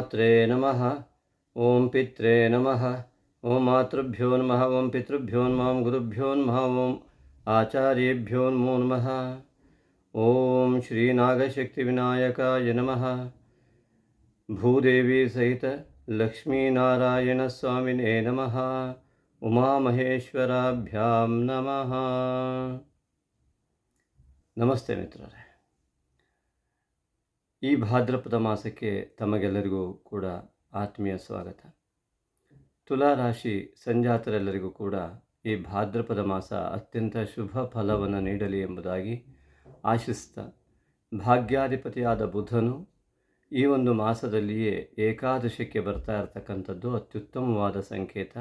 मात्रे नमः। ॐ पित्रे नमः। ॐ मातृभ्यो नमः। ॐ पितृभ्यो नमः। गुरुभ्यो नमः। ॐ आचार्येभ्यो नमो नमः। ॐ श्रीनागशक्तिविनायकाय नमः। भूदेवी सहित लक्ष्मीनारायणस्वामिने नमः। उमामहेश्वराभ्यां नमः। नमस्ते मित्र ಈ ಭಾದ್ರಪದ ಮಾಸಕ್ಕೆ ತಮಗೆಲ್ಲರಿಗೂ ಕೂಡ ಆತ್ಮೀಯ ಸ್ವಾಗತ. ತುಲಾ ರಾಶಿ ಸಂಜಾತರೆಲ್ಲರಿಗೂ ಕೂಡ ಈ ಭಾದ್ರಪದ ಮಾಸ ಅತ್ಯಂತ ಶುಭ ಫಲವನ್ನು ನೀಡಲಿ ಎಂಬುದಾಗಿ ಆಶಿಸ್ತ. ಭಾಗ್ಯಾಧಿಪತಿಯಾದ ಬುಧನು ಈ ಒಂದು ಮಾಸದಲ್ಲಿಯೇ ಏಕಾದಶಕ್ಕೆ ಬರ್ತಾ ಇರತಕ್ಕಂಥದ್ದು ಅತ್ಯುತ್ತಮವಾದ ಸಂಕೇತ.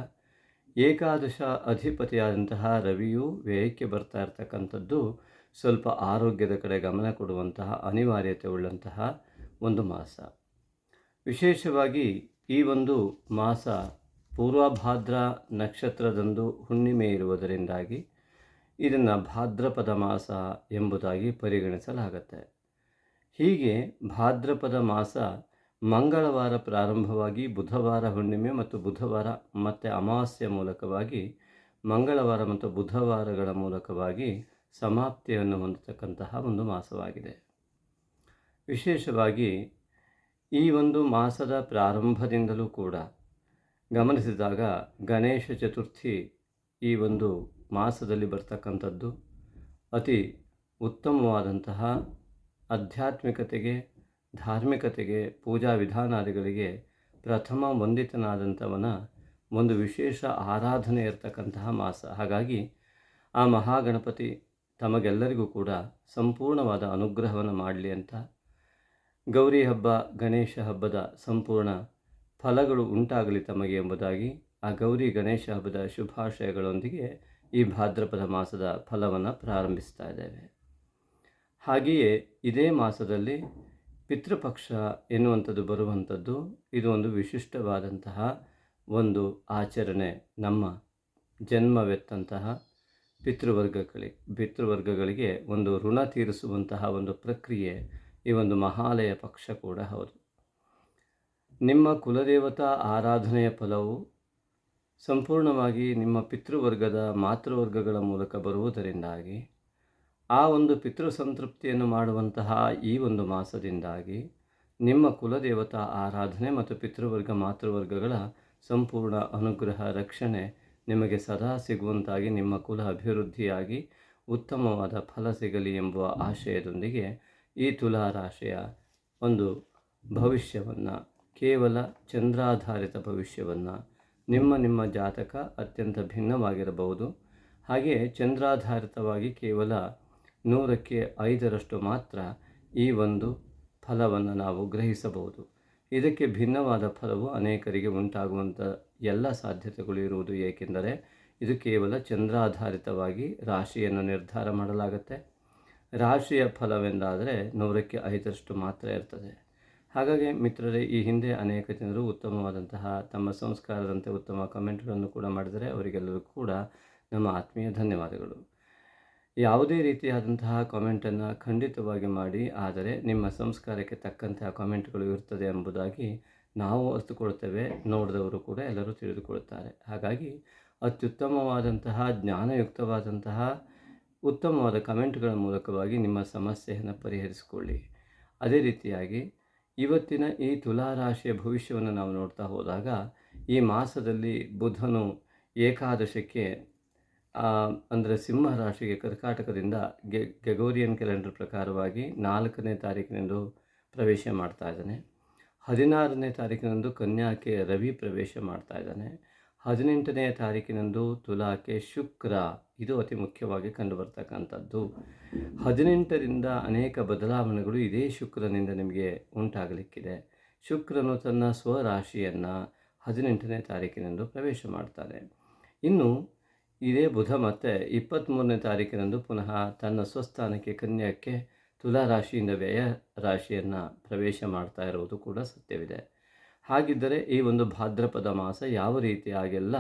ಏಕಾದಶ ಅಧಿಪತಿಯಾದಂತಹ ರವಿಯು ವ್ಯಯಕ್ಕೆ ಬರ್ತಾ ಇರತಕ್ಕಂಥದ್ದು ಸ್ವಲ್ಪ ಆರೋಗ್ಯದ ಕಡೆ ಗಮನ ಕೊಡುವಂತಹ ಅನಿವಾರ್ಯತೆ ಉಳ್ಳಂತಹ ಒಂದು ಮಾಸ. ವಿಶೇಷವಾಗಿ ಈ ಒಂದು ಮಾಸ ಪೂರ್ವಭಾದ್ರ ನಕ್ಷತ್ರದಂದು ಹುಣ್ಣಿಮೆ ಇರುವುದರಿಂದಾಗಿ ಇದನ್ನು ಭಾದ್ರಪದ ಮಾಸ ಎಂಬುದಾಗಿ ಪರಿಗಣಿಸಲಾಗುತ್ತೆ. ಹೀಗೆ ಭಾದ್ರಪದ ಮಾಸ ಮಂಗಳವಾರ ಪ್ರಾರಂಭವಾಗಿ ಬುಧವಾರ ಹುಣ್ಣಿಮೆ ಮತ್ತು ಬುಧವಾರ ಮತ್ತು ಅಮಾವಾಸ್ಯ ಮೂಲಕವಾಗಿ ಮಂಗಳವಾರ ಮತ್ತು ಬುಧವಾರಗಳ ಮೂಲಕವಾಗಿ ಸಮಾಪ್ತಿಯನ್ನು ಹೊಂದತಕ್ಕಂತಹ ಒಂದು ಮಾಸವಾಗಿದೆ. ವಿಶೇಷವಾಗಿ ಈ ಒಂದು ಮಾಸದ ಪ್ರಾರಂಭದಿಂದಲೂ ಕೂಡ ಗಮನಿಸಿದಾಗ ಗಣೇಶ ಚತುರ್ಥಿ ಈ ಒಂದು ಮಾಸದಲ್ಲಿ ಬರ್ತಕ್ಕಂಥದ್ದು ಅತಿ ಉತ್ತಮವಾದಂತಹ ಆಧ್ಯಾತ್ಮಿಕತೆಗೆ, ಧಾರ್ಮಿಕತೆಗೆ, ಪೂಜಾ ವಿಧಾನಾದಿಗಳಿಗೆ ಪ್ರಥಮ ವಂದಿತನಾದಂಥವನ ಒಂದು ವಿಶೇಷ ಆರಾಧನೆ ಇರತಕ್ಕಂತಹ ಮಾಸ. ಹಾಗಾಗಿ ಆ ಮಹಾಗಣಪತಿ ತಮಗೆಲ್ಲರಿಗೂ ಕೂಡ ಸಂಪೂರ್ಣವಾದ ಅನುಗ್ರಹವನ್ನು ಮಾಡಲಿ ಅಂತ ಗೌರಿ ಹಬ್ಬ, ಗಣೇಶ ಹಬ್ಬದ ಸಂಪೂರ್ಣ ಫಲಗಳು ಉಂಟಾಗಲಿ ತಮಗೆ ಎಂಬುದಾಗಿ ಆ ಗೌರಿ ಗಣೇಶ ಹಬ್ಬದ ಶುಭಾಶಯಗಳೊಂದಿಗೆ ಈ ಭಾದ್ರಪದ ಮಾಸದ ಫಲವನ್ನು ಪ್ರಾರಂಭಿಸ್ತಾ ಇದ್ದೇವೆ. ಹಾಗೆಯೇ ಇದೇ ಮಾಸದಲ್ಲಿ ಪಿತೃಪಕ್ಷ ಎನ್ನುವಂಥದ್ದು ಬರುವಂಥದ್ದು, ಇದು ಒಂದು ವಿಶಿಷ್ಟವಾದಂತಹ ಒಂದು ಆಚರಣೆ, ನಮ್ಮ ಜನ್ಮವೆತ್ತಂತಹ ಪಿತೃವರ್ಗಗಳಿಗೆ ಪಿತೃವರ್ಗಗಳಿಗೆ ಒಂದು ಋಣ ತೀರಿಸುವಂತಹ ಒಂದು ಪ್ರಕ್ರಿಯೆ ಈ ಒಂದು ಮಹಾಲಯ ಪಕ್ಷ ಕೂಡ ಹೌದು. ನಿಮ್ಮ ಕುಲದೇವತಾ ಆರಾಧನೆಯ ಫಲವು ಸಂಪೂರ್ಣವಾಗಿ ನಿಮ್ಮ ಪಿತೃವರ್ಗದ ಮಾತೃವರ್ಗಗಳ ಮೂಲಕ ಬರುವುದರಿಂದಾಗಿ, ಆ ಒಂದು ಪಿತೃ ಸಂತೃಪ್ತಿಯನ್ನು ಮಾಡುವಂತಹ ಈ ಒಂದು ಮಾಸದಿಂದಾಗಿ ನಿಮ್ಮ ಕುಲದೇವತಾ ಆರಾಧನೆ ಮತ್ತು ಪಿತೃವರ್ಗ ಮಾತೃವರ್ಗಗಳ ಸಂಪೂರ್ಣ ಅನುಗ್ರಹ, ರಕ್ಷಣೆ ನಿಮಗೆ ಸದಾ ಸಿಗುವಂತಾಗಿ ನಿಮ್ಮ ಕುಲ ಅಭಿವೃದ್ಧಿಯಾಗಿ ಉತ್ತಮವಾದ ಫಲ ಸಿಗಲಿ ಎಂಬ ಆಶಯದೊಂದಿಗೆ ಈ ತುಲಾ ರಾಶಿಯ ಒಂದು ಭವಿಷ್ಯವನ್ನು, ಕೇವಲ ಚಂದ್ರಾಧಾರಿತ ಭವಿಷ್ಯವನ್ನು ನಿಮ್ಮ ನಿಮ್ಮ ಜಾತಕ ಅತ್ಯಂತ ಭಿನ್ನವಾಗಿರಬಹುದು. ಹಾಗೆಯೇ ಚಂದ್ರಾಧಾರಿತವಾಗಿ ಕೇವಲ ನೂರಕ್ಕೆ ಐದರಷ್ಟು ಮಾತ್ರ ಈ ಒಂದು ಫಲವನ್ನು ನಾವು ಗ್ರಹಿಸಬಹುದು. ಇದಕ್ಕೆ ಭಿನ್ನವಾದ ಫಲವು ಅನೇಕರಿಗೆ ಉಂಟಾಗುವಂಥ ಎಲ್ಲ ಸಾಧ್ಯತೆಗಳು ಇರುವುದು ಏಕೆಂದರೆ ಇದು ಕೇವಲ ಚಂದ್ರಾಧಾರಿತವಾಗಿ ರಾಶಿಯನ್ನು ನಿರ್ಧಾರ ಮಾಡಲಾಗುತ್ತೆ. ರಾಶಿಯ ಫಲವೆಂದಾದರೆ ನೂರಕ್ಕೆ ಐದರಷ್ಟು ಮಾತ್ರ ಇರ್ತದೆ. ಹಾಗಾಗಿ ಮಿತ್ರರೇ, ಈ ಹಿಂದೆ ಅನೇಕ ಜನರು ಉತ್ತಮವಾದಂತಹ ತಮ್ಮ ಸಂಸ್ಕಾರದಂತೆ ಉತ್ತಮ ಕಮೆಂಟ್ಗಳನ್ನು ಕೂಡ ಮಾಡಿದರೆ ಅವರಿಗೆಲ್ಲರೂ ಕೂಡ ನಮ್ಮ ಆತ್ಮೀಯ ಧನ್ಯವಾದಗಳು. ಯಾವುದೇ ರೀತಿಯಾದಂತಹ ಕಾಮೆಂಟನ್ನು ಖಂಡಿತವಾಗಿ ಮಾಡಿ, ಆದರೆ ನಿಮ್ಮ ಸಂಸ್ಕಾರಕ್ಕೆ ತಕ್ಕಂತಹ ಕಾಮೆಂಟ್ಗಳು ಇರ್ತದೆ ಎಂಬುದಾಗಿ ನಾವು ಅರ್ಥಕೊಳ್ತೇವೆ ನೋಡಿದವರು ಕೂಡ ಎಲ್ಲರೂ ತಿಳಿದುಕೊಳ್ಳುತ್ತಾರೆ. ಹಾಗಾಗಿ ಅತ್ಯುತ್ತಮವಾದಂತಹ, ಜ್ಞಾನಯುಕ್ತವಾದಂತಹ, ಉತ್ತಮವಾದ ಕಮೆಂಟ್ಗಳ ಮೂಲಕವಾಗಿ ನಿಮ್ಮ ಸಮಸ್ಯೆಯನ್ನು ಪರಿಹರಿಸಿಕೊಳ್ಳಿ. ಅದೇ ರೀತಿಯಾಗಿ ಇವತ್ತಿನ ಈ ತುಲಾರಾಶಿಯ ಭವಿಷ್ಯವನ್ನು ನಾವು ನೋಡ್ತಾ ಹೋದಾಗ, ಈ ಮಾಸದಲ್ಲಿ ಬುಧನು ಏಕಾದಶಕ್ಕೆ ಅಂದರೆ ಸಿಂಹ ರಾಶಿಗೆ ಕರ್ಕಾಟಕದಿಂದ ಗೆ, ಗೆಗೋರಿಯನ್ ಕ್ಯಾಲೆಂಡರ್ ಪ್ರಕಾರವಾಗಿ ನಾಲ್ಕನೇ ತಾರೀಕಿನಂದು ಪ್ರವೇಶ ಮಾಡ್ತಾ ಇದ್ದಾನೆ. ಹದಿನಾರನೇ ತಾರೀಕಿನಂದು ಕನ್ಯಾಕೆ ರವಿ ಪ್ರವೇಶ ಮಾಡ್ತಾ ಇದ್ದಾನೆ. ಹದಿನೆಂಟನೇ ತಾರೀಕಿನಂದು ತುಲಾಕ್ಕೆ ಶುಕ್ರ. ಇದು ಅತಿ ಮುಖ್ಯವಾಗಿ ಕಂಡುಬರ್ತಕ್ಕಂಥದ್ದು. ಹದಿನೆಂಟರಿಂದ ಅನೇಕ ಬದಲಾವಣೆಗಳು ಇದೇ ಶುಕ್ರನಿಂದ ನಿಮಗೆ ಉಂಟಾಗಲಿಕ್ಕಿದೆ. ಶುಕ್ರನು ತನ್ನ ಸ್ವರಾಶಿಯನ್ನು ಹದಿನೆಂಟನೇ ತಾರೀಕಿನಂದು ಪ್ರವೇಶ ಮಾಡ್ತಾನೆ. ಇನ್ನು ಇದೇ ಬುಧ ಮತ್ತೆ ಇಪ್ಪತ್ತ್ಮೂರನೇ ತಾರೀಕಿನಂದು ಪುನಃ ತನ್ನ ಸ್ವಸ್ಥಾನಕ್ಕೆ, ಕನ್ಯಾಕ್ಕೆ ತುಲಾ ರಾಶಿಯಿಂದ ವ್ಯಯ ರಾಶಿಯನ್ನು ಪ್ರವೇಶ ಮಾಡ್ತಾ ಇರುವುದು ಕೂಡ ಸತ್ಯವಿದೆ. ಹಾಗಿದ್ದರೆ ಈ ಒಂದು ಭಾದ್ರಪದ ಮಾಸ ಯಾವ ರೀತಿಯಾಗೆಲ್ಲ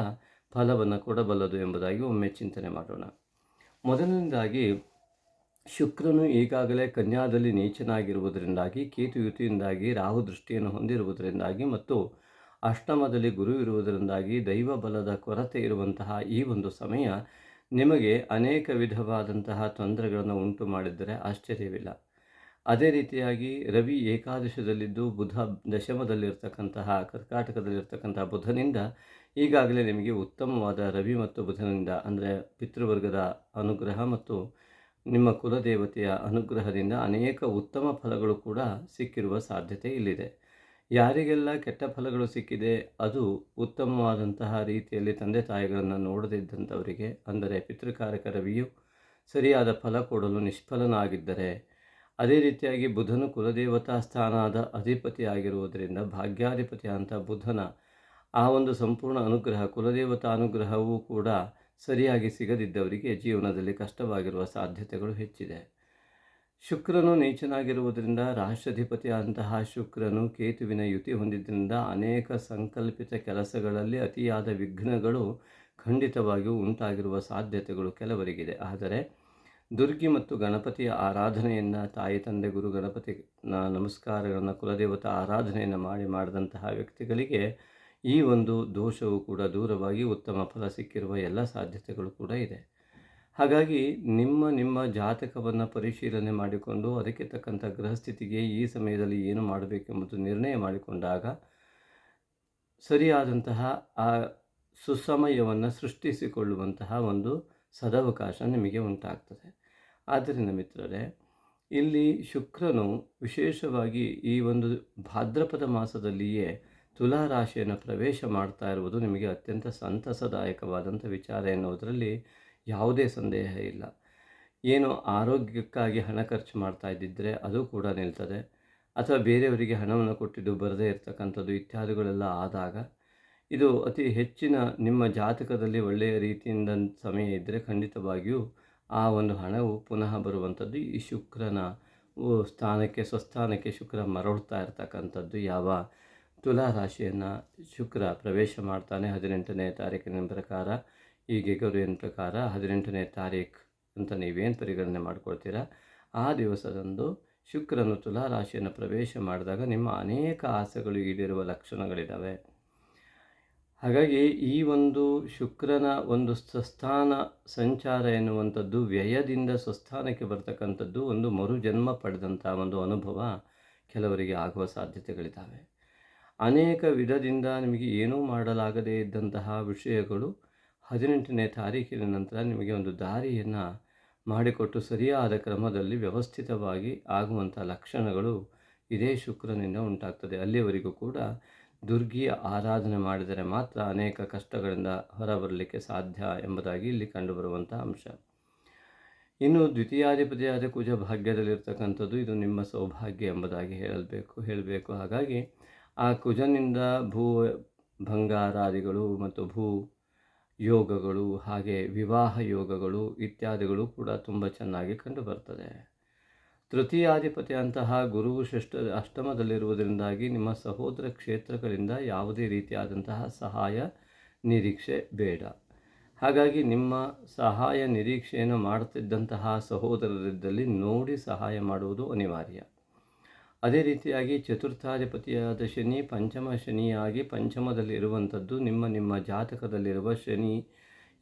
ಫಲವನ್ನು ಕೊಡಬಲ್ಲದು ಎಂಬುದಾಗಿ ಒಮ್ಮೆ ಚಿಂತನೆ ಮಾಡೋಣ. ಮೊದಲನೇದಾಗಿ, ಶುಕ್ರನು ಈಗಾಗಲೇ ಕನ್ಯಾದಲ್ಲಿ ನೀಚನಾಗಿರುವುದರಿಂದಾಗಿ ಕೇತು ಯುತಿಯಿಂದಾಗಿ ರಾಹು ದೃಷ್ಟಿಯನ್ನು ಹೊಂದಿರುವುದರಿಂದಾಗಿ ಮತ್ತು ಅಷ್ಟಮದಲ್ಲಿ ಗುರು ಇರುವುದರಿಂದಾಗಿ ದೈವ ಬಲದ ಕೊರತೆ ಇರುವಂತಹ ಈ ಒಂದು ಸಮಯ ನಿಮಗೆ ಅನೇಕ ವಿಧವಾದಂತಹ ತೊಂದರೆಗಳನ್ನು ಉಂಟು ಮಾಡಿದ್ದರೆ ಆಶ್ಚರ್ಯವಿಲ್ಲ. ಅದೇ ರೀತಿಯಾಗಿ ರವಿ ಏಕಾದಶದಲ್ಲಿದ್ದು ಬುಧ ದಶಮದಲ್ಲಿರ್ತಕ್ಕಂತಹ, ಕರ್ಕಾಟಕದಲ್ಲಿರ್ತಕ್ಕಂತಹ ಬುಧನಿಂದ ಈಗಾಗಲೇ ನಿಮಗೆ ಉತ್ತಮವಾದ ರವಿ ಮತ್ತು ಬುಧನಿಂದ, ಅಂದರೆ ಪಿತೃವರ್ಗದ ಅನುಗ್ರಹ ಮತ್ತು ನಿಮ್ಮ ಕುಲದೇವತೆಯ ಅನುಗ್ರಹದಿಂದ ಅನೇಕ ಉತ್ತಮ ಫಲಗಳು ಕೂಡ ಸಿಕ್ಕಿರುವ ಸಾಧ್ಯತೆ ಇಲ್ಲಿದೆ. ಯಾರಿಗೆಲ್ಲ ಕೆಟ್ಟ ಫಲಗಳು ಸಿಕ್ಕಿದೆ, ಅದು ಉತ್ತಮವಾದಂತಹ ರೀತಿಯಲ್ಲಿ ತಂದೆ ತಾಯಿಗಳನ್ನು ನೋಡದಿದ್ದಂಥವರಿಗೆ, ಅಂದರೆ ಪಿತೃಕಾರಕ ರವಿಯು ಸರಿಯಾದ ಫಲ ಕೊಡಲು ನಿಷ್ಫಲನಾಗಿದ್ದರೆ, ಅದೇ ರೀತಿಯಾಗಿ ಬುಧನು ಕುಲದೇವತಾ ಸ್ಥಾನದ ಅಧಿಪತಿ ಆಗಿರುವುದರಿಂದ ಭಾಗ್ಯಾಧಿಪತಿ ಅಂತ ಬುಧನ ಆ ಒಂದು ಸಂಪೂರ್ಣ ಅನುಗ್ರಹ ಕುಲದೇವತಾ ಅನುಗ್ರಹವೂ ಕೂಡ ಸರಿಯಾಗಿ ಸಿಗದಿದ್ದವರಿಗೆ ಜೀವನದಲ್ಲಿ ಕಷ್ಟವಾಗಿರುವ ಸಾಧ್ಯತೆಗಳು ಹೆಚ್ಚಿದೆ. ಶುಕ್ರನು ನೀಚನಾಗಿರುವುದರಿಂದ ರಾಷ್ಟ್ರಾಧಿಪತಿಯಾದಂತಹ ಶುಕ್ರನು ಕೇತುವಿನ ಯುತಿ ಹೊಂದಿದ್ದರಿಂದ ಅನೇಕ ಸಂಕಲ್ಪಿತ ಕೆಲಸಗಳಲ್ಲಿ ಅತಿಯಾದ ವಿಘ್ನಗಳು ಖಂಡಿತವಾಗಿಯೂ ಉಂಟಾಗಿರುವ ಸಾಧ್ಯತೆಗಳು ಕೆಲವರಿಗಿದೆ. ಆದರೆ ದುರ್ಗಿ ಮತ್ತು ಗಣಪತಿಯ ಆರಾಧನೆಯನ್ನು ತಾಯಿ, ತಂದೆ, ಗುರು ಗಣಪತಿ ನಮಸ್ಕಾರಗಳನ್ನು ಕುಲದೇವತಾ ಆರಾಧನೆಯನ್ನು ಮಾಡಿ ಮಾಡಿದಂತಹ ವ್ಯಕ್ತಿಗಳಿಗೆ ಈ ಒಂದು ದೋಷವು ಕೂಡ ದೂರವಾಗಿ ಉತ್ತಮ ಫಲ ಸಿಕ್ಕಿರುವ ಎಲ್ಲ ಸಾಧ್ಯತೆಗಳು ಕೂಡ ಇದೆ. ಹಾಗಾಗಿ ನಿಮ್ಮ ನಿಮ್ಮ ಜಾತಕವನ್ನು ಪರಿಶೀಲನೆ ಮಾಡಿಕೊಂಡು ಅದಕ್ಕೆ ತಕ್ಕಂಥ ಗೃಹಸ್ಥಿತಿಗೆ ಈ ಸಮಯದಲ್ಲಿ ಏನು ಮಾಡಬೇಕೆಂಬುದು ನಿರ್ಣಯ ಮಾಡಿಕೊಂಡಾಗ ಸರಿಯಾದಂತಹ ಆ ಸುಸಮಯವನ್ನು ಸೃಷ್ಟಿಸಿಕೊಳ್ಳುವಂತಹ ಒಂದು ಸದವಕಾಶ ನಿಮಗೆ ಉಂಟಾಗ್ತದೆ. ಆದ್ದರಿಂದ ಮಿತ್ರರೇ, ಇಲ್ಲಿ ಶುಕ್ರನು ವಿಶೇಷವಾಗಿ ಈ ಒಂದು ಭಾದ್ರಪದ ಮಾಸದಲ್ಲಿಯೇ ತುಲಾ ರಾಶಿಯನ್ನು ಪ್ರವೇಶ ಮಾಡ್ತಾ ಇರುವುದು ನಿಮಗೆ ಅತ್ಯಂತ ಸಂತಸದಾಯಕವಾದಂಥ ವಿಚಾರ ಎನ್ನುವುದರಲ್ಲಿ ಯಾವುದೇ ಸಂದೇಹ ಇಲ್ಲ. ಏನು ಆರೋಗ್ಯಕ್ಕಾಗಿ ಹಣ ಖರ್ಚು ಮಾಡ್ತಾ ಇದ್ದಿದ್ದರೆ ಅದು ಕೂಡ ನಿಲ್ತದೆ. ಅಥವಾ ಬೇರೆಯವರಿಗೆ ಹಣವನ್ನು ಕೊಟ್ಟಿದ್ದು ಬರದೇ ಇರತಕ್ಕಂಥದ್ದು ಇತ್ಯಾದಿಗಳೆಲ್ಲ ಆದಾಗ ಇದು ಅತಿ ಹೆಚ್ಚಿನ ನಿಮ್ಮ ಜಾತಕದಲ್ಲಿ ಒಳ್ಳೆಯ ರೀತಿಯಿಂದ ಸಮಯ ಇದ್ದರೆ ಖಂಡಿತವಾಗಿಯೂ ಆ ಒಂದು ಹಣವು ಪುನಃ ಬರುವಂಥದ್ದು. ಈ ಶುಕ್ರನ ಸ್ಥಾನಕ್ಕೆ, ಸ್ವಸ್ಥಾನಕ್ಕೆ ಶುಕ್ರ ಮರಳುತ್ತಾ ಇರತಕ್ಕಂಥದ್ದು ಯಾವ ತುಲಾ ರಾಶಿಯನ್ನು ಶುಕ್ರ ಪ್ರವೇಶ ಮಾಡ್ತಾನೆ ಹದಿನೆಂಟನೇ ತಾರೀಕಿನ ಪ್ರಕಾರ. ಈ ಗೆಗೋರಿಯನ್ ಪ್ರಕಾರ ಹದಿನೆಂಟನೇ ತಾರೀಖ್ ಅಂತ ನೀವೇನು ಪರಿಗಣನೆ ಮಾಡ್ಕೊಳ್ತೀರಾ? ಆ ದಿವಸದಂದು ಶುಕ್ರನು ತುಲಾ ರಾಶಿಯನ್ನು ಪ್ರವೇಶ ಮಾಡಿದಾಗ ನಿಮ್ಮ ಅನೇಕ ಆಸೆಗಳು ಈಡೇರುವ ಲಕ್ಷಣಗಳಿದ್ದಾವೆ ಹಾಗಾಗಿ ಈ ಒಂದು ಶುಕ್ರನ ಒಂದು ಸ್ವಸ್ಥಾನ ಸಂಚಾರ ಎನ್ನುವಂಥದ್ದು ವ್ಯಯದಿಂದ ಸ್ವಸ್ಥಾನಕ್ಕೆ ಬರ್ತಕ್ಕಂಥದ್ದು ಒಂದು ಮರುಜನ್ಮ ಪಡೆದಂಥ ಒಂದು ಅನುಭವ ಕೆಲವರಿಗೆ ಆಗುವ ಸಾಧ್ಯತೆಗಳಿದ್ದಾವೆ ಅನೇಕ ವಿಧದಿಂದ ನಿಮಗೆ ಏನೂ ಮಾಡಲಾಗದೇ ಇದ್ದಂತಹ ವಿಷಯಗಳು ಹದಿನೆಂಟನೇ ತಾರೀಕಿನ ನಂತರ ನಿಮಗೆ ಒಂದು ದಾರಿಯನ್ನು ಮಾಡಿಕೊಟ್ಟು ಸರಿಯಾದ ಕ್ರಮದಲ್ಲಿ ವ್ಯವಸ್ಥಿತವಾಗಿ ಆಗುವಂಥ ಲಕ್ಷಣಗಳು ಇದೇ ಶುಕ್ರನಿಂದ ಉಂಟಾಗ್ತದೆ. ಅಲ್ಲಿಯವರೆಗೂ ಕೂಡ ದುರ್ಗಿಯ ಆರಾಧನೆ ಮಾಡಿದರೆ ಮಾತ್ರ ಅನೇಕ ಕಷ್ಟಗಳಿಂದ ಹೊರಬರಲಿಕ್ಕೆ ಸಾಧ್ಯ ಎಂಬುದಾಗಿ ಇಲ್ಲಿ ಕಂಡುಬರುವಂಥ ಅಂಶ. ಇನ್ನು ದ್ವಿತೀಯಾಧಿಪತಿಯಾದ ಕುಜ ಭಾಗ್ಯದಲ್ಲಿರ್ತಕ್ಕಂಥದ್ದು ಇದು ನಿಮ್ಮ ಸೌಭಾಗ್ಯ ಎಂಬುದಾಗಿ ಹೇಳಬೇಕು ಹೇಳಬೇಕು. ಹಾಗಾಗಿ ಆ ಕುಜನಿಂದ ಭೂ ಬಂಗಾರಾದಿಗಳು ಮತ್ತು ಭೂ ಯೋಗಗಳು, ಹಾಗೆ ವಿವಾಹ ಯೋಗಗಳು ಇತ್ಯಾದಿಗಳು ಕೂಡ ತುಂಬ ಚೆನ್ನಾಗಿ ಕಂಡುಬರ್ತದೆ ತೃತೀಯಾಧಿಪತಿ ಅಂತಹ ಗುರುವು ಶ್ರೇಷ್ಠ ಅಷ್ಟಮದಲ್ಲಿರುವುದರಿಂದಾಗಿ ನಿಮ್ಮ ಸಹೋದರ ಕ್ಷೇತ್ರಗಳಿಂದ ಯಾವುದೇ ರೀತಿಯಾದಂತಹ ಸಹಾಯ, ನಿರೀಕ್ಷೆ ಬೇಡ. ಹಾಗಾಗಿ ನಿಮ್ಮ ಸಹಾಯ, ನಿರೀಕ್ಷೆಯನ್ನು ಮಾಡುತ್ತಿದ್ದಂತಹ ಸಹೋದರರಿದ್ದಲ್ಲಿ ನೋಡಿ ಸಹಾಯ ಮಾಡುವುದು ಅನಿವಾರ್ಯ. ಅದೇ ರೀತಿಯಾಗಿ ಚತುರ್ಥಾಧಿಪತಿಯಾದ ಶನಿ ಪಂಚಮ ಶನಿಯಾಗಿ ಪಂಚಮದಲ್ಲಿ ಇರುವಂಥದ್ದು ನಿಮ್ಮ ನಿಮ್ಮ ಜಾತಕದಲ್ಲಿರುವ ಶನಿ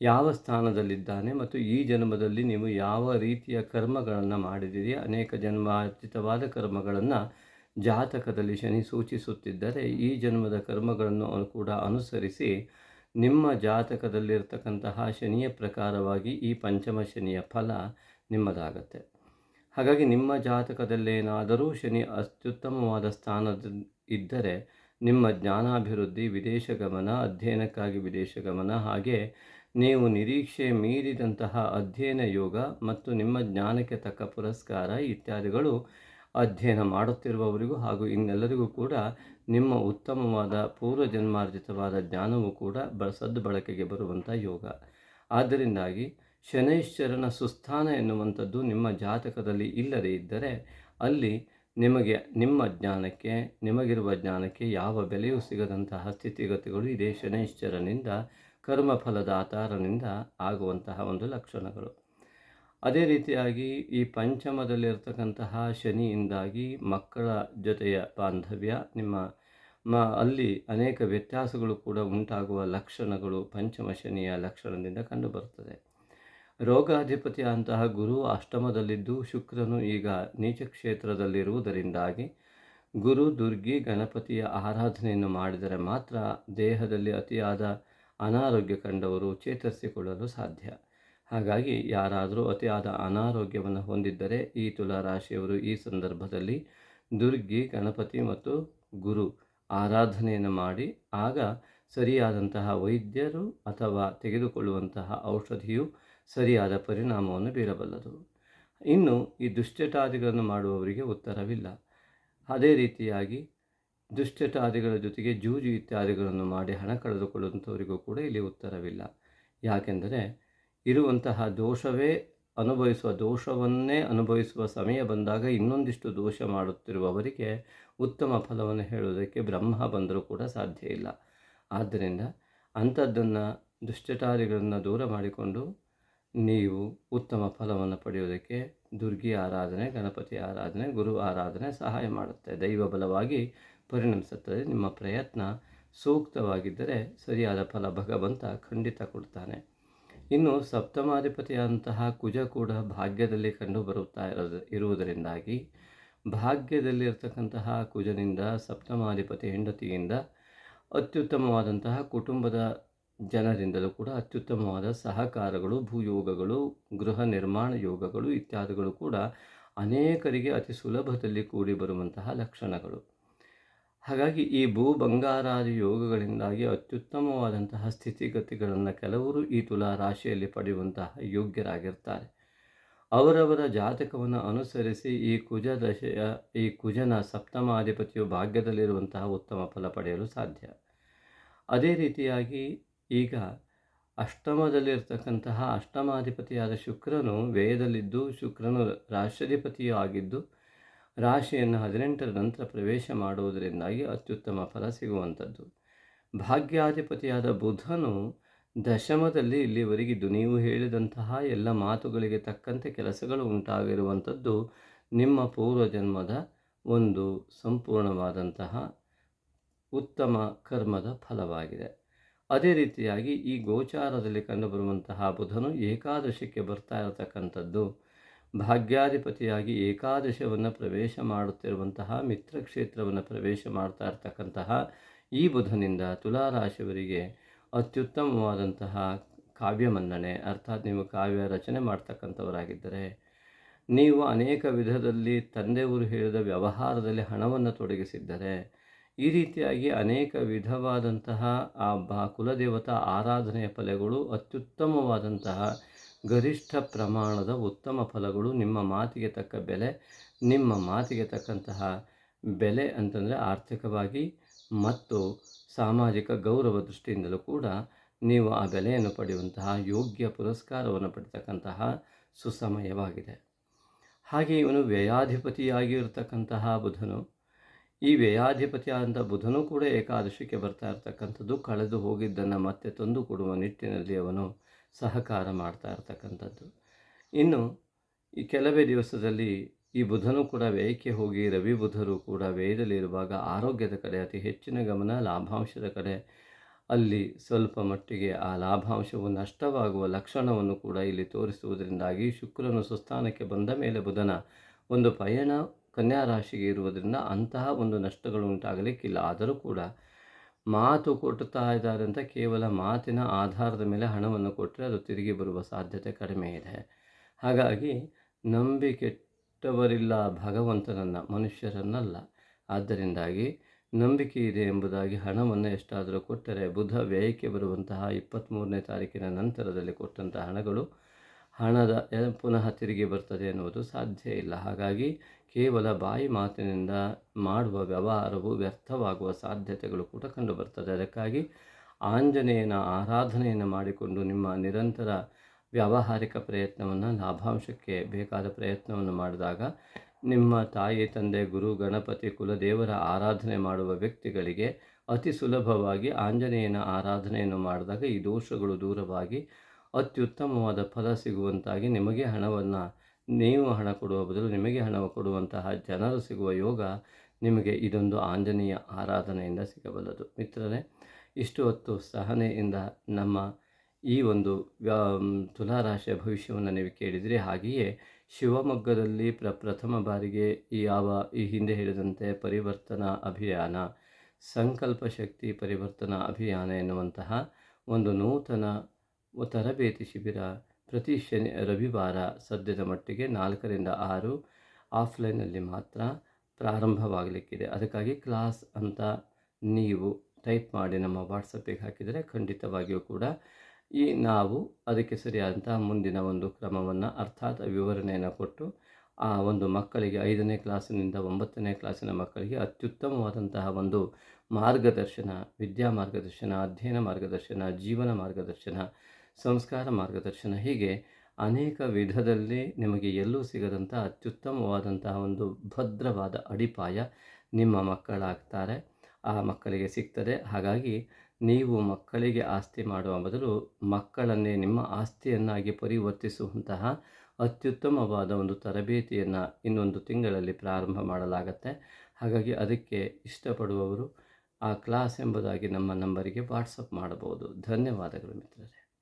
ಯಾವ ಸ್ಥಾನದಲ್ಲಿದ್ದಾನೆ ಮತ್ತು ಈ ಜನ್ಮದಲ್ಲಿ ನೀವು ಯಾವ ರೀತಿಯ ಕರ್ಮಗಳನ್ನು ಮಾಡಿದಿರಿ ಅನೇಕ ಜನ್ಮಾರ್ಜಿತವಾದ ಕರ್ಮಗಳನ್ನು ಜಾತಕದಲ್ಲಿ ಶನಿ ಸೂಚಿಸುತ್ತಿದ್ದರೆ ಈ ಜನ್ಮದ ಕರ್ಮಗಳನ್ನು ಕೂಡ ಅನುಸರಿಸಿ ನಿಮ್ಮ ಜಾತಕದಲ್ಲಿರ್ತಕ್ಕಂತಹ ಶನಿಯ ಪ್ರಕಾರವಾಗಿ ಈ ಪಂಚಮ ಶನಿಯ ಫಲ ನಿಮ್ಮದಾಗತ್ತೆ. ಹಾಗಾಗಿ ನಿಮ್ಮ ಜಾತಕದಲ್ಲೇನಾದರೂ ಶನಿ ಅತ್ಯುತ್ತಮವಾದ ಸ್ಥಾನ ಇದ್ದರೆ ನಿಮ್ಮ ಜ್ಞಾನಾಭಿವೃದ್ಧಿ, ವಿದೇಶ ಗಮನ, ಅಧ್ಯಯನಕ್ಕಾಗಿ ವಿದೇಶ ಗಮನ, ಹಾಗೆ ನೀವು ನಿರೀಕ್ಷೆ ಮೀರಿದಂತಹ ಅಧ್ಯಯನ ಯೋಗ ಮತ್ತು ನಿಮ್ಮ ಜ್ಞಾನಕ್ಕೆ ತಕ್ಕ ಪುರಸ್ಕಾರ ಇತ್ಯಾದಿಗಳು ಅಧ್ಯಯನ ಮಾಡುತ್ತಿರುವವರಿಗೂ ಹಾಗೂ ಇನ್ನೆಲ್ಲರಿಗೂ ಕೂಡ ನಿಮ್ಮ ಉತ್ತಮವಾದ ಪೂರ್ವಜನ್ಮಾರ್ಜಿತವಾದ ಜ್ಞಾನವೂ ಕೂಡ ಬ, ಸದ್ಬಳಕೆಗೆ ಬರುವಂಥ ಯೋಗ. ಆದ್ದರಿಂದಾಗಿ ಶನೈಶ್ಚರನ ಸುಸ್ಥಾನ ಎನ್ನುವಂಥದ್ದು ನಿಮ್ಮ ಜಾತಕದಲ್ಲಿ ಇಲ್ಲದೇ ಇದ್ದರೆ ಅಲ್ಲಿ ನಿಮಗೆ, ನಿಮ್ಮ ಜ್ಞಾನಕ್ಕೆ, ನಿಮಗಿರುವ ಜ್ಞಾನಕ್ಕೆ ಯಾವ ಬೆಲೆಯೂ ಸಿಗದಂತಹ ಸ್ಥಿತಿಗತಿಗಳು ಇದೇ ಶನೈಶ್ಚರನಿಂದ, ಕರ್ಮಫಲದ ಆತಾರನಿಂದ ಆಗುವಂತಹ ಒಂದು ಲಕ್ಷಣಗಳು. ಅದೇ ರೀತಿಯಾಗಿ ಈ ಪಂಚಮದಲ್ಲಿರ್ತಕ್ಕಂತಹ ಶನಿಯಿಂದಾಗಿ ಮಕ್ಕಳ ಜೊತೆಯ ಬಾಂಧವ್ಯ, ನಿಮ್ಮ ಮ, ಅಲ್ಲಿ ಅನೇಕ ವ್ಯತ್ಯಾಸಗಳು ಕೂಡ ಉಂಟಾಗುವ ಲಕ್ಷಣಗಳು ಪಂಚಮ ಶನಿಯ ಲಕ್ಷಣದಿಂದ ಕಂಡುಬರುತ್ತದೆ. ರೋಗಾಧಿಪತಿ ಅಂತಹ ಗುರು ಅಷ್ಟಮದಲ್ಲಿದ್ದು ಶುಕ್ರನು ಈಗ ನೀಚ ಕ್ಷೇತ್ರದಲ್ಲಿರುವುದರಿಂದಾಗಿ ಗುರು ದುರ್ಗಿ ಗಣಪತಿಯ ಆರಾಧನೆಯನ್ನು ಮಾಡಿದರೆ ಮಾತ್ರ ದೇಹದಲ್ಲಿ ಅತಿಯಾದ ಅನಾರೋಗ್ಯ ಕಂಡವರು ಚೇತರಿಸಿಕೊಳ್ಳಲು ಸಾಧ್ಯ. ಹಾಗಾಗಿ ಯಾರಾದರೂ ಅತಿಯಾದ ಅನಾರೋಗ್ಯವನ್ನು ಹೊಂದಿದ್ದರೆ ಈ ತುಲಾ ರಾಶಿಯವರು ಈ ಸಂದರ್ಭದಲ್ಲಿ ದುರ್ಗಿ, ಗಣಪತಿ ಮತ್ತು ಗುರು ಆರಾಧನೆಯನ್ನು ಮಾಡಿ ಆಗ ಸರಿಯಾದಂತಹ ವೈದ್ಯರು ಅಥವಾ ತೆಗೆದುಕೊಳ್ಳುವಂತಹ ಔಷಧಿಯು ಸರಿಯಾದ ಪರಿಣಾಮವನ್ನು ಬೀರಬಲ್ಲದು. ಇನ್ನು ಈ ದುಶ್ಚಟಾದಿಗಳನ್ನು ಮಾಡುವವರಿಗೆ ಉತ್ತರವಿಲ್ಲ. ಅದೇ ರೀತಿಯಾಗಿ ದುಶ್ಚಟಾದಿಗಳ ಜೊತೆಗೆ ಜೂಜು ಇತ್ಯಾದಿಗಳನ್ನು ಮಾಡಿ ಹಣ ಕಳೆದುಕೊಳ್ಳುವಂಥವರಿಗೂ ಕೂಡ ಇಲ್ಲಿ ಉತ್ತರವಿಲ್ಲ. ಯಾಕೆಂದರೆ ಇರುವಂತಹ ದೋಷವೇ ಅನುಭವಿಸುವ, ದೋಷವನ್ನೇ ಅನುಭವಿಸುವ ಸಮಯ ಬಂದಾಗ ಇನ್ನೊಂದಿಷ್ಟು ದೋಷ ಮಾಡುತ್ತಿರುವವರಿಗೆ ಉತ್ತಮ ಫಲವನ್ನು ಹೇಳುವುದಕ್ಕೆ ಬ್ರಹ್ಮ ಬಂದರೂ ಕೂಡ ಸಾಧ್ಯ ಇಲ್ಲ. ಆದ್ದರಿಂದ ಅಂಥದ್ದನ್ನು ದುಶ್ಚಟಾದಿಗಳನ್ನು ದೂರ ಮಾಡಿಕೊಂಡು ನೀವು ಉತ್ತಮ ಫಲವನ್ನು ಪಡೆಯುವುದಕ್ಕೆ ದುರ್ಗಿ ಆರಾಧನೆ, ಗಣಪತಿ ಆರಾಧನೆ, ಗುರು ಆರಾಧನೆ ಸಹಾಯ ಮಾಡುತ್ತೆ. ದೈವ ಬಲವಾಗಿ ಪರಿಣಮಿಸುತ್ತದೆ. ನಿಮ್ಮ ಪ್ರಯತ್ನ ಸೂಕ್ತವಾಗಿದ್ದರೆ ಸರಿಯಾದ ಫಲ ಭಗವಂತ ಖಂಡಿತ ಕೊಡ್ತಾನೆ. ಇನ್ನು ಸಪ್ತಮಾಧಿಪತಿಯಾದಂತಹ ಕುಜ ಕೂಡ ಭಾಗ್ಯದಲ್ಲಿ ಕಂಡು ಬರುತ್ತಾ ಇರೋದು ಇರುವುದರಿಂದಾಗಿ ಭಾಗ್ಯದಲ್ಲಿರ್ತಕ್ಕಂತಹ ಕುಜನಿಂದ ಸಪ್ತಮಾಧಿಪತಿ ಹೆಂಡತಿಯಿಂದ ಅತ್ಯುತ್ತಮವಾದಂತಹ ಕುಟುಂಬದ ಜನರಿಂದಲೂ ಕೂಡ ಅತ್ಯುತ್ತಮವಾದ ಸಹಕಾರಗಳು, ಭೂಯೋಗಗಳು, ಗೃಹ ನಿರ್ಮಾಣ ಯೋಗಗಳು ಇತ್ಯಾದಿಗಳು ಕೂಡ ಅನೇಕರಿಗೆ ಅತಿ ಸುಲಭದಲ್ಲಿ ಕೂಡಿ ಬರುವಂತಹ ಲಕ್ಷಣಗಳು. ಹಾಗಾಗಿ ಈ ಭೂ ಬಂಗಾರಾದಿ ಯೋಗಗಳಿಂದಾಗಿ ಅತ್ಯುತ್ತಮವಾದಂತಹ ಸ್ಥಿತಿಗತಿಗಳನ್ನು ಕೆಲವರು ಈ ತುಲಾ ರಾಶಿಯಲ್ಲಿ ಪಡೆಯುವಂತಹ ಯೋಗ್ಯರಾಗಿರ್ತಾರೆ. ಅವರವರ ಜಾತಕವನ್ನು ಅನುಸರಿಸಿ ಈ ಕುಜ ದಶೆಯ, ಈ ಕುಜನ ಸಪ್ತಮಾಧಿಪತಿಯು ಭಾಗ್ಯದಲ್ಲಿರುವಂತಹ ಉತ್ತಮ ಫಲ ಪಡೆಯಲು ಸಾಧ್ಯ. ಅದೇ ರೀತಿಯಾಗಿ ಈಗ ಅಷ್ಟಮದಲ್ಲಿರ್ತಕ್ಕಂತಹ ಅಷ್ಟಮಾಧಿಪತಿಯಾದ ಶುಕ್ರನು ವ್ಯಯದಲ್ಲಿದ್ದು ಶುಕ್ರನು ರಾಷ್ಟ್ರಾಧಿಪತಿಯೂ ಆಗಿದ್ದು, ರಾಶಿಯನ್ನು ಹದಿನೆಂಟರ ನಂತರ ಪ್ರವೇಶ ಮಾಡುವುದರಿಂದಾಗಿ ಅತ್ಯುತ್ತಮ ಫಲ ಸಿಗುವಂಥದ್ದು. ಭಾಗ್ಯಾಧಿಪತಿಯಾದ ಬುಧನು ದಶಮದಲ್ಲಿ ಇಲ್ಲಿವರೆಗಿದ್ದು, ನೀವು ಹೇಳಿದಂತಹ ಎಲ್ಲ ಮಾತುಗಳಿಗೆ ತಕ್ಕಂತೆ ಕೆಲಸಗಳು ಉಂಟಾಗಿರುವಂಥದ್ದು ನಿಮ್ಮ ಪೂರ್ವಜನ್ಮದ ಒಂದು ಸಂಪೂರ್ಣವಾದಂತಹ ಉತ್ತಮ ಕರ್ಮದ ಫಲವಾಗಿದೆ. ಅದೇ ರೀತಿಯಾಗಿ ಈ ಗೋಚಾರದಲ್ಲಿ ಕಂಡುಬರುವಂತಹ ಬುಧನು ಏಕಾದಶಕ್ಕೆ ಬರ್ತಾ ಇರತಕ್ಕಂಥದ್ದು, ಭಾಗ್ಯಾಧಿಪತಿಯಾಗಿ ಏಕಾದಶವನ್ನು ಪ್ರವೇಶ ಮಾಡುತ್ತಿರುವಂತಹ ಮಿತ್ರ ಕ್ಷೇತ್ರವನ್ನು ಪ್ರವೇಶ ಮಾಡ್ತಾ ಇರತಕ್ಕಂತಹ ಈ ಬುಧನಿಂದ ತುಲಾರಾಶಿಯವರಿಗೆ ಅತ್ಯುತ್ತಮವಾದಂತಹ ಕಾವ್ಯ ಮನ್ನಣೆ ಅರ್ಥಾತ್ ನೀವು ಕಾವ್ಯ ರಚನೆ ಮಾಡ್ತಕ್ಕಂಥವರಾಗಿದ್ದರೆ, ನೀವು ಅನೇಕ ವಿಧದಲ್ಲಿ ತಂದೆಯವರು ಹೇಳಿದ ವ್ಯವಹಾರದಲ್ಲಿ ಹಣವನ್ನು ತೊಡಗಿಸಿದ್ದರೆ ಈ ರೀತಿಯಾಗಿ ಅನೇಕ ವಿಧವಾದಂತಹ ಆ ಬಾ ಕುಲದೇವತಾ ಆರಾಧನೆಯ ಫಲಗಳು, ಅತ್ಯುತ್ತಮವಾದಂತಹ ಗರಿಷ್ಠ ಪ್ರಮಾಣದ ಉತ್ತಮ ಫಲಗಳು, ನಿಮ್ಮ ಮಾತಿಗೆ ತಕ್ಕ ಬೆಲೆ, ನಿಮ್ಮ ಮಾತಿಗೆ ತಕ್ಕಂತಹ ಬೆಲೆ ಅಂತಂದರೆ ಆರ್ಥಿಕವಾಗಿ ಮತ್ತು ಸಾಮಾಜಿಕ ಗೌರವ ದೃಷ್ಟಿಯಿಂದಲೂ ಕೂಡ ನೀವು ಆ ಬೆಲೆಯನ್ನು ಪಡೆಯುವಂತಹ ಯೋಗ್ಯ ಪುರಸ್ಕಾರವನ್ನು ಪಡೆತಕ್ಕಂತಹ ಸುಸಮಯವಾಗಿದೆ. ಹಾಗೆ ಇವನು ವ್ಯಯಾಧಿಪತಿಯಾಗಿರತಕ್ಕಂತಹ ಬುಧನು ಈ ವ್ಯಯಾಧಿಪತಿಯಾದಂಥ ಬುಧನು ಕೂಡ ಏಕಾದಶಿಗೆ ಬರ್ತಾ ಇರ್ತಕ್ಕಂಥದ್ದು, ಕಳೆದು ಹೋಗಿದ್ದನ್ನು ಮತ್ತೆ ತಂದು ಕೊಡುವ ನಿಟ್ಟಿನಲ್ಲಿ ಅವನು ಸಹಕಾರ ಮಾಡ್ತಾ ಇರ್ತಕ್ಕಂಥದ್ದು. ಇನ್ನು ಈ ಕೆಲವೇ ದಿವಸದಲ್ಲಿ ಈ ಬುಧನು ಕೂಡ ವ್ಯಯಕ್ಕೆ ಹೋಗಿ ರವಿ ಬುಧರು ಕೂಡ ವ್ಯಯದಲ್ಲಿರುವಾಗ ಆರೋಗ್ಯದ ಕಡೆ ಅತಿ ಹೆಚ್ಚಿನ ಗಮನ, ಲಾಭಾಂಶದ ಕಡೆ ಅಲ್ಲಿ ಸ್ವಲ್ಪ ಮಟ್ಟಿಗೆ ಆ ಲಾಭಾಂಶವು ನಷ್ಟವಾಗುವ ಲಕ್ಷಣವನ್ನು ಕೂಡ ಇಲ್ಲಿ ತೋರಿಸುವುದರಿಂದಾಗಿ ಶುಕ್ರನು ಸುಸ್ಥಾನಕ್ಕೆ ಬಂದ ಮೇಲೆ ಬುಧನ ಒಂದು ಪಯಣ ಕನ್ಯಾ ರಾಶಿಗೆ ಇರುವುದರಿಂದ ಅಂತಹ ಒಂದು ನಷ್ಟಗಳು ಉಂಟಾಗಲಿಕ್ಕಿಲ್ಲ. ಆದರೂ ಕೂಡ ಮಾತು ಕೊಟ್ಟುತ್ತಾ ಇದ್ದಾರೆ ಅಂತ ಕೇವಲ ಮಾತಿನ ಆಧಾರದ ಮೇಲೆ ಹಣವನ್ನು ಕೊಟ್ಟರೆ ಅದು ತಿರುಗಿ ಬರುವ ಸಾಧ್ಯತೆ ಕಡಿಮೆ ಇದೆ. ಹಾಗಾಗಿ ನಂಬಿಕೆಟ್ಟವರಿಲ್ಲ ಭಗವಂತನನ್ನ, ಮನುಷ್ಯರನ್ನಲ್ಲ. ಆದ್ದರಿಂದಾಗಿ ನಂಬಿಕೆ ಇದೆ ಎಂಬುದಾಗಿ ಹಣವನ್ನು ಎಷ್ಟಾದರೂ ಕೊಟ್ಟರೆ ಬುಧ ವ್ಯಯಕ್ಕೆ ಬರುವಂತಹ ಇಪ್ಪತ್ತ್ಮೂರನೇ ತಾರೀಕಿನ ನಂತರದಲ್ಲಿ ಕೊಟ್ಟಂತಹ ಹಣಗಳು ಹಣದ ಪುನಃ ತಿರುಗಿ ಬರ್ತದೆ ಎನ್ನುವುದು ಸಾಧ್ಯ ಇಲ್ಲ. ಹಾಗಾಗಿ ಕೇವಲ ಬಾಯಿ ಮಾತಿನಿಂದ ಮಾಡುವ ವ್ಯವಹಾರವು ವ್ಯರ್ಥವಾಗುವ ಸಾಧ್ಯತೆಗಳು ಕೂಡ ಕಂಡುಬರ್ತದೆ. ಅದಕ್ಕಾಗಿ ಆಂಜನೇಯನ ಆರಾಧನೆಯನ್ನು ಮಾಡಿಕೊಂಡು ನಿಮ್ಮ ನಿರಂತರ ವ್ಯಾವಹಾರಿಕ ಪ್ರಯತ್ನವನ್ನು, ಲಾಭಾಂಶಕ್ಕೆ ಬೇಕಾದ ಪ್ರಯತ್ನವನ್ನು ಮಾಡಿದಾಗ ನಿಮ್ಮ ತಾಯಿ, ತಂದೆ, ಗುರು, ಗಣಪತಿ, ಕುಲದೇವರ ಆರಾಧನೆ ಮಾಡುವ ವ್ಯಕ್ತಿಗಳಿಗೆ ಅತಿ ಸುಲಭವಾಗಿ ಆಂಜನೇಯನ ಆರಾಧನೆಯನ್ನು ಮಾಡಿದಾಗ ಈ ದೋಷಗಳು ದೂರವಾಗಿ ಅತ್ಯುತ್ತಮವಾದ ಫಲ ಸಿಗುವಂತಾಗಿ ನಿಮಗೆ ಹಣವನ್ನು ನೀವು ಹಣ ಕೊಡುವ ಬದಲು ನಿಮಗೆ ಹಣ ಕೊಡುವಂತಹ ಜನರು ಸಿಗುವ ಯೋಗ ನಿಮಗೆ ಇದೊಂದು ಆಂಜನೇಯ ಆರಾಧನೆಯಿಂದ ಸಿಗಬಲ್ಲದು. ಮಿತ್ರರೇ, ಇಷ್ಟು ಹೊತ್ತು ಸಹನೆಯಿಂದ ನಮ್ಮ ಈ ಒಂದು ತುಲಾರಾಶಿಯ ಭವಿಷ್ಯವನ್ನು ನೀವು ಕೇಳಿದಿರಿ. ಹಾಗೆಯೇ ಶಿವಮೊಗ್ಗದಲ್ಲಿ ಪ್ರ, ಪ್ರಥಮ ಬಾರಿಗೆ ಈ ಯಾವ, ಈ ಹಿಂದೆ ಹೇಳಿದಂತೆ ಪರಿವರ್ತನಾ ಅಭಿಯಾನ, ಸಂಕಲ್ಪ ಶಕ್ತಿ ಪರಿವರ್ತನಾ ಅಭಿಯಾನ ಎನ್ನುವಂತಹ ಒಂದು ನೂತನ ತರಬೇತಿ ಶಿಬಿರ ಪ್ರತಿ ಶನಿ, ರವಿವಾರ ಸದ್ಯದ ಮಟ್ಟಿಗೆ ನಾಲ್ಕರಿಂದ ಆರು ಆಫ್ಲೈನಲ್ಲಿ ಮಾತ್ರ ಪ್ರಾರಂಭವಾಗಲಿಕ್ಕಿದೆ. ಅದಕ್ಕಾಗಿ ಕ್ಲಾಸ್ ಅಂತ ನೀವು ಟೈಪ್ ಮಾಡಿ ನಮ್ಮ ವಾಟ್ಸಪ್ಪಿಗೆ ಹಾಕಿದರೆ ಖಂಡಿತವಾಗಿಯೂ ಕೂಡ ಈ ನಾವು ಅದಕ್ಕೆ ಸರಿಯಾದಂತಹ ಮುಂದಿನ ಒಂದು ಕ್ರಮವನ್ನು ಅರ್ಥಾತ್ ವಿವರಣೆಯನ್ನು ಕೊಟ್ಟು ಆ ಒಂದು ಮಕ್ಕಳಿಗೆ ಐದನೇ ಕ್ಲಾಸಿನಿಂದ ಒಂಬತ್ತನೇ ಕ್ಲಾಸಿನ ಮಕ್ಕಳಿಗೆ ಅತ್ಯುತ್ತಮವಾದಂತಹ ಒಂದು ಮಾರ್ಗದರ್ಶನ, ವಿದ್ಯಾ ಮಾರ್ಗದರ್ಶನ, ಅಧ್ಯಯನ ಮಾರ್ಗದರ್ಶನ, ಜೀವನ ಮಾರ್ಗದರ್ಶನ ಸಂಸ್ಕಾರ ಮಾರ್ಗದರ್ಶನ. ಹೀಗೆ ಅನೇಕ ವಿಧದಲ್ಲಿ ನಿಮಗೆ ಎಲ್ಲೂ ಸಿಗದಂತಹ ಅತ್ಯುತ್ತಮವಾದಂತಹ ಒಂದು ಭದ್ರವಾದ ಅಡಿಪಾಯ ನಿಮ್ಮ ಮಕ್ಕಳಾಗ್ತಾರೆ. ಆ ಮಕ್ಕಳಿಗೆ ಸಿಗ್ತದೆ. ಹಾಗಾಗಿ ನೀವು ಮಕ್ಕಳಿಗೆ ಆಸ್ತಿ ಮಾಡುವ ಬದಲು ಮಕ್ಕಳನ್ನೇ ನಿಮ್ಮ ಆಸ್ತಿಯನ್ನಾಗಿ ಪರಿವರ್ತಿಸುವಂತಹ ಅತ್ಯುತ್ತಮವಾದ ಒಂದು ತರಬೇತಿಯನ್ನು ಇನ್ನೊಂದು ತಿಂಗಳಲ್ಲಿ ಪ್ರಾರಂಭ ಮಾಡಲಾಗತ್ತೆ. ಹಾಗಾಗಿ ಅದಕ್ಕೆ ಇಷ್ಟಪಡುವವರು ಆ ಕ್ಲಾಸ್ ಎಂಬುದಾಗಿ ನಮ್ಮ ನಂಬರಿಗೆ ವಾಟ್ಸಪ್ ಮಾಡಬಹುದು. ಧನ್ಯವಾದಗಳು ಮಿತ್ರರೇ.